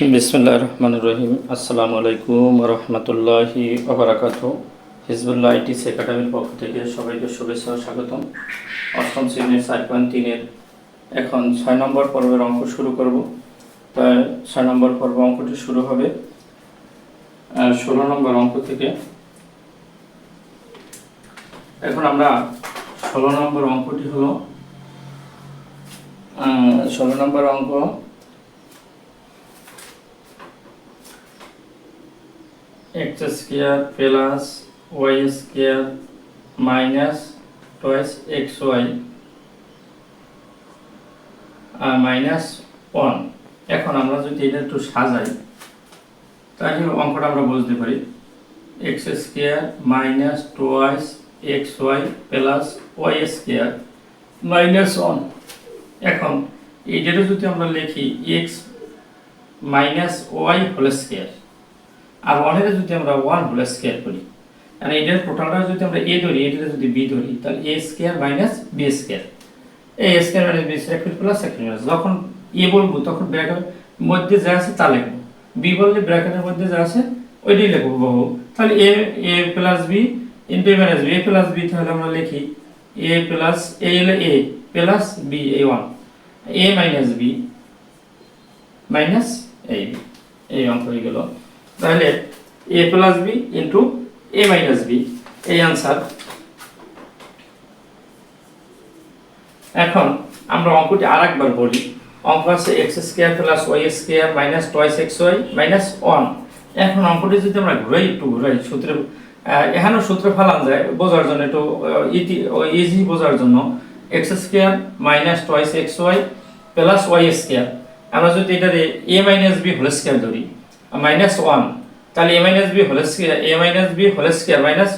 বিসমুল্লাহ রহমান রহিম আসসালামু আলাইকুম রহমতুল্লাহি ওবরাকাত হিজবুল্লাহ আইটিস একাডেমির পক্ষ থেকে সবাইকে শুভেচ্ছা স্বাগতম। অষ্টম শ্রেণির চার পয়েন্ট তিনের এখন ছয় নম্বর পর্বের অঙ্ক শুরু করব। তাই ছয় নম্বর পর্ব অঙ্কটি শুরু হবে। ষোলো নম্বর অঙ্ক থেকে। এখন আমরা ষোলো নম্বর অঙ্কটি হলো ষোলো নম্বর অঙ্ক x square plus y square minus twice xy minus one এখন আমরা যদি এটা একটু সাজাই, তাহলে অঙ্কটা আমরা বুঝতে পারি। X square minus twice X Y plus Y square minus one এখন এইটাটা যদি আমরা লিখি X minus Y whole square আর ওয়ানের যদি আমরা ওয়ান হোল স্কোয়ার করি আর এটার টোটালটা যদি আমরা এ ধরি এটা যদি বি ধরি, তাহলে A square minus B square A square minus B square plus second minus যখন এ বলব, তখন ব্র্যাকেটের মধ্যে যা আছে তা লিখব। বি বললে ব্র্যাকেটের মধ্যে যা আছে, ওইটাই লিখব বাবু তাহলে A A plus B into A minus B A plus B তাহলে আমরা লিখি এ প্লাস এ হলো A plus B A one A minus B minus এই এই অঙ্ক হয়ে গেল। তাহলে A plus B into A minus B এই আনসার এখন আমরা অঙ্কটি আর একবার বলি। অঙ্ক আছে X square plus Y square minus twice X Y minus one এখন অঙ্কটি যদি আমরা ঘুরাই একটু ঘুরাই সূত্রে আহ, এখানেও সূত্র ফেলান যায় বোঝার জন্য একটু ইতি ইজি বোঝার জন্য। X square minus twice X Y plus Y square আমরা যদি এটা A minus B whole square ধরি মাইনাস ওয়ান তাহলে A minus B whole square A minus B whole square minus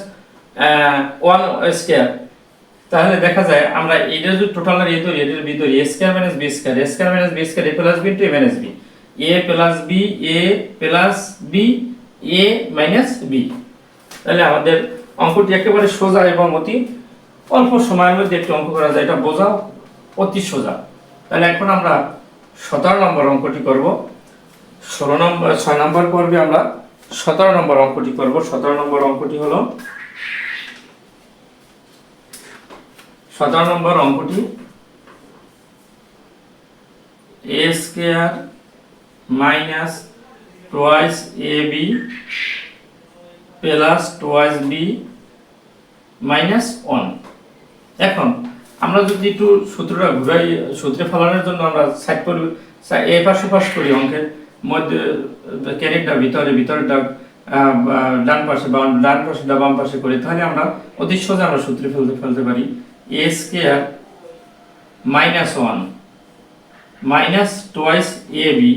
one square তাহলে দেখা যায় আমরা এটা যদি টোটাল এ ধরি এটার ধরি A square minus B square A square minus B square A plus B to A minus B A plus B A plus B A minus B তাহলে আমাদের অঙ্কটি একেবারে সোজা এবং অতি অল্প সময়ের মধ্যে একটি অঙ্ক করা যায়। এটা বোঝা অতি সোজা। তাহলে এখন আমরা সতেরো নম্বর অঙ্কটি করব। ষোলো নম্বর, ছয় নম্বর পর্বে আমরা সতেরো নম্বর অঙ্কটি করব। সতেরো নম্বর অঙ্কটি হলো, সতেরো নম্বর অঙ্কটি A square minus twice A B plus twice B minus one এখন আমরা যদি একটু সূত্রটা ঘুরাই, সূত্রে ফেলানোর জন্য আমরা সাইড করি এ পাশ পাশ করি অঙ্কের। মধ্যে ক্যারেক্টার ভিতরে ভিতরেটা ডান পাশে বা ডান পাশে বা বাম পাশে করি, তাহলে আমরা অতি সহজে আমরা সূত্রে ফেলতে ফেলতে পারি A square minus one minus twice A B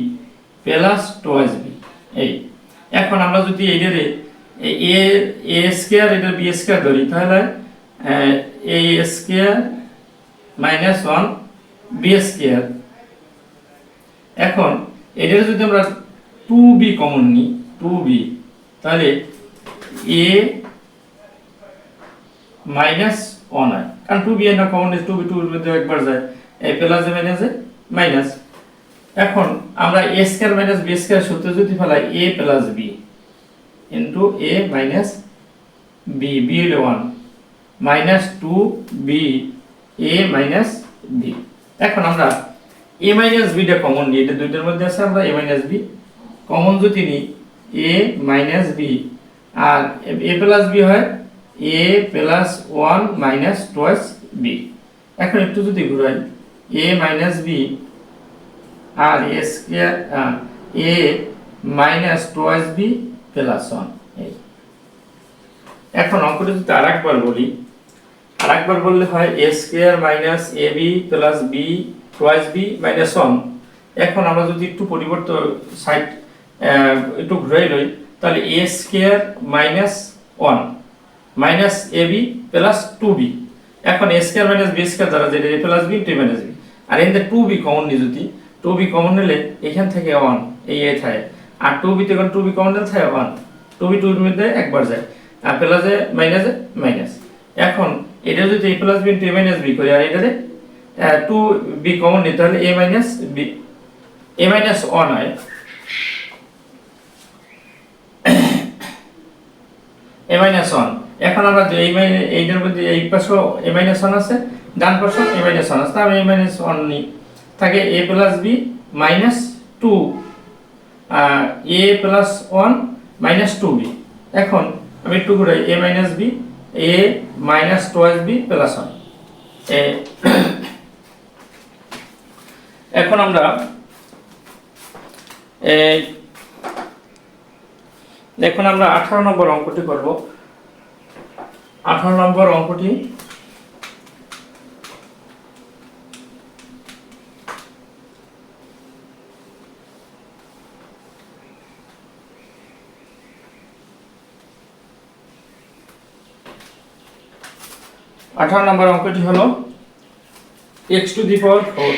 plus twice B এই। এখন আমরা যদি এইটারে এ এ স্কোয়ার এটা বি স্কোয়ার ধরি, তাহলে A square minus one B square এখন এটার যদি আমরা টু বি কমন নিই টু বি তাহলে এ মাইনাস ওয়ান হয়। কারণ টু বি এর না কমন টু বি টু একবার যায়। এ প্লাস মাইনাসে মাইনাস এ মাইনাস এখন আমরা A square minus B square সূত্র যদি ফেলাই A plus B into A minus B B হলো one minus two B A minus B এখন আমরা এ মাইনাস বিটা কমন নিই এটা দুইটার মধ্যে আছে আমরা এ মাইনাস বি কমন যদি নিই এ মাইনাস বি আর এ প্লাস বি হয় A plus one minus twice B এখন একটু যদি ঘুরাই এ minus B R A square A minus twice B plus one এখন অঙ্কটা যদি আর একবার বলি আর একবার বললে হয় A square minus A B plus B twice B minus one. এখন আমরা যদি একটু পরিবর্তন সাইড একটু ঘুরাই লই, তাহলে a square minus one, minus a b plus two b. এখন a square minus b square দ্বারা যেটা a plus b, two minus b. আর এখানে টু বি কমন নিই যদি, টু বি কমন নিলে এখান থেকে ওয়ান, এই এ থাকে। আর টু বিতে এখন টু বি কমন নিলে থাকে ওয়ান, টু বি টুর মধ্যে একবার যায়। আর প্লাসে মাইনাসে মাইনাস। এখন এটা যদি a plus b, two minus b করি, আর এটাতে টু বি কমন নিতে হলে a minus b a minus one হয় এ মাইনাস ওয়ান এখন আমরা এই এইটার মধ্যে এই পাশেও এ মাইনাস ওয়ান আছে, ডান পাশেও এ মাইনাস ওয়ান আছে। তাহলে এ মাইনাস ওয়ান নি থাকে a plus b minus two a plus one minus two b এখন আমি একটু ঘুরাই a minus b a minus two b plus one a এখন আমরা এই এখন আমরা আঠারো নম্বর অঙ্কটি করব। আঠারো নম্বর অঙ্কটি আঠারো নম্বর অঙ্কটি হলো x to the power four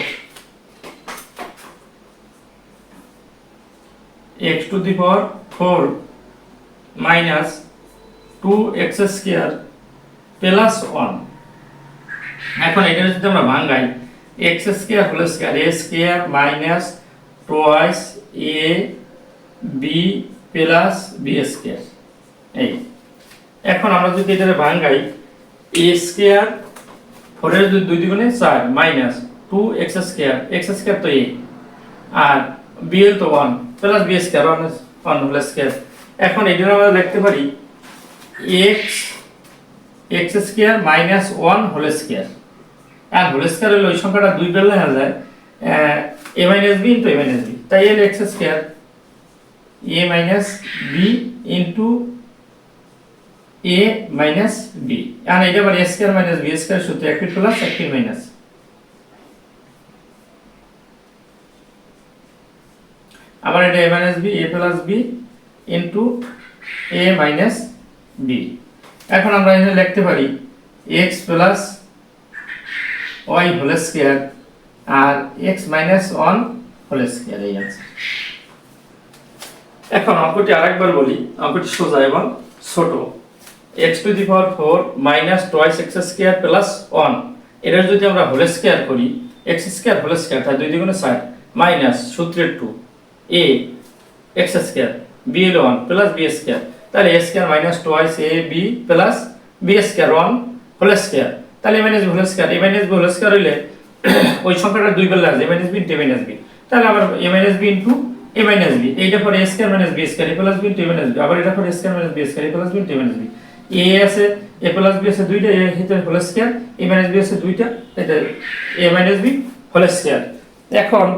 x to the power four minus two x square plus one. এখন এটা যদি আমরা ভাঙ্গাই x square whole square, a square minus twice a b plus b square. এই। এখন আমরা যদি এটা ভাঙ্গাই এ স্কোয়ার ফোরের যদি দুই দ্বিগুণে চার minus two x square x square তো এ। আর বিএল তো one plus b square one one whole square এখন এটা আমরা লিখতে পারি x x square minus one whole square আর হোল স্কোয়ার হলে ওই সংখ্যাটা দুই বেলা হয়ে যায় a minus b into a minus b তাই এল x square a minus b into a minus b আর এটা আবার a square minus b square সূত্র একটি প্লাস একটি মাইনাস আবার এটা a minus b a plus b into a minus b এখন আমরা এখানে লিখতে পারি x plus y whole square আর x minus one whole square এই আছে। এখন অঙ্কটি আরেকবার বলি, অঙ্কটি সোজা এবং ছোট। X to the power four minus twice x square plus one এটার যদি আমরা হোল স্কোয়ার করি এক্স স্কোয়ার হোল স্কোয়ার তাই দুই দ্বিগুণে ষাট মাইনাস সূত্রের two a x square b L one plus B square তাহলে a square minus twice a b plus b square one whole square তাহলে a minus whole square a minus b whole square হইলে ওই সংখ্যাটা দুই বেলা আছে a minus b into a minus b তাহলে আবার a minus b into a minus b এইটা পরে a square minus b square a plus b into a minus b আবার এটা পরে a square minus b square a plus b into a minus b a আছে এ plus B আছে দুইটা a হিতে whole square a minus b আছে দুইটা এটা a minus b whole square এখন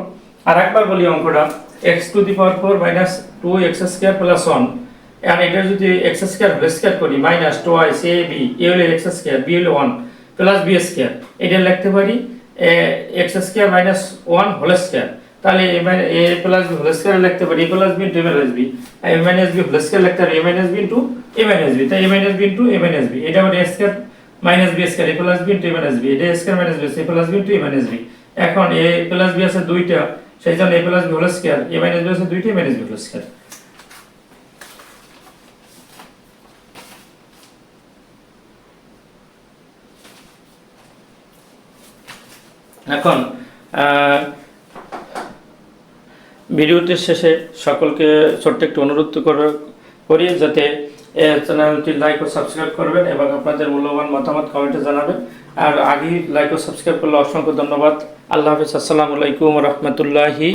আর একবার বলি অঙ্কটা x to the power four minus two x square plus one আর এটা যদি এক্স স্কোয়ার হোল স্কোয়ার করি minus twice a b a হলো এক্স স্কোয়ার বি হলো ওয়ান প্লাস বি স্কোয়ার এটা লিখতে পারি x square minus one whole square তাহলে a plus b whole square লিখতে পারি a plus b into a minus b a minus b whole square লিখতে পারি a minus b into a minus b তাই a minus b into a minus b এটা মানে a square minus b square a plus b into a minus b এটা square minus b a plus b into a minus b এখন এ plus B আছে দুইটা। সেই জন্য a plus b whole square a minus b আছে দুইটা a minus b whole square এখন ভিডিওটির শেষে সকলকে ছোট্ট একটু অনুরোধ করি যাতে চ্যানেলটি লাইক ও সাবস্ক্রাইব করবেন এবং আপনাদের মূল্যবান মতামত কমেন্টে জানাবেন। আর আগেই লাইক ও সাবস্ক্রাইব করলে অসংখ্য ধন্যবাদ। আল্লাহ হাফিজ। আসসালামু আলাইকুম রহমতুল্লাহি।